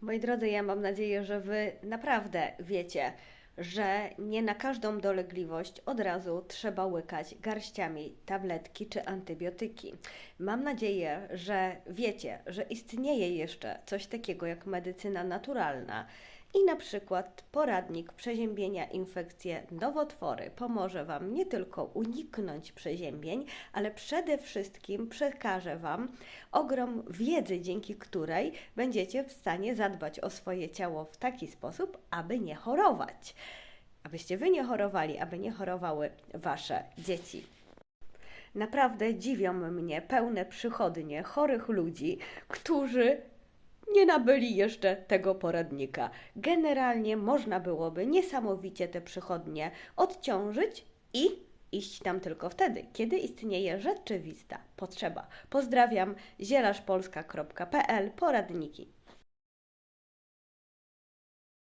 Moi drodzy, ja mam nadzieję, że Wy naprawdę wiecie, że nie na każdą dolegliwość od razu trzeba łykać garściami tabletki czy antybiotyki. Mam nadzieję, że wiecie, że istnieje jeszcze coś takiego jak medycyna naturalna. I na przykład poradnik przeziębienia infekcje nowotwory pomoże Wam nie tylko uniknąć przeziębień, ale przede wszystkim przekaże Wam ogrom wiedzy, dzięki której będziecie w stanie zadbać o swoje ciało w taki sposób, aby nie chorować. Abyście Wy nie chorowali, aby nie chorowały Wasze dzieci. Naprawdę dziwią mnie pełne przychodnie chorych ludzi, którzy nie nabyli jeszcze tego poradnika. Generalnie można byłoby niesamowicie te przychodnie odciążyć i iść tam tylko wtedy, kiedy istnieje rzeczywista potrzeba. Pozdrawiam, zielarspolska.pl, poradniki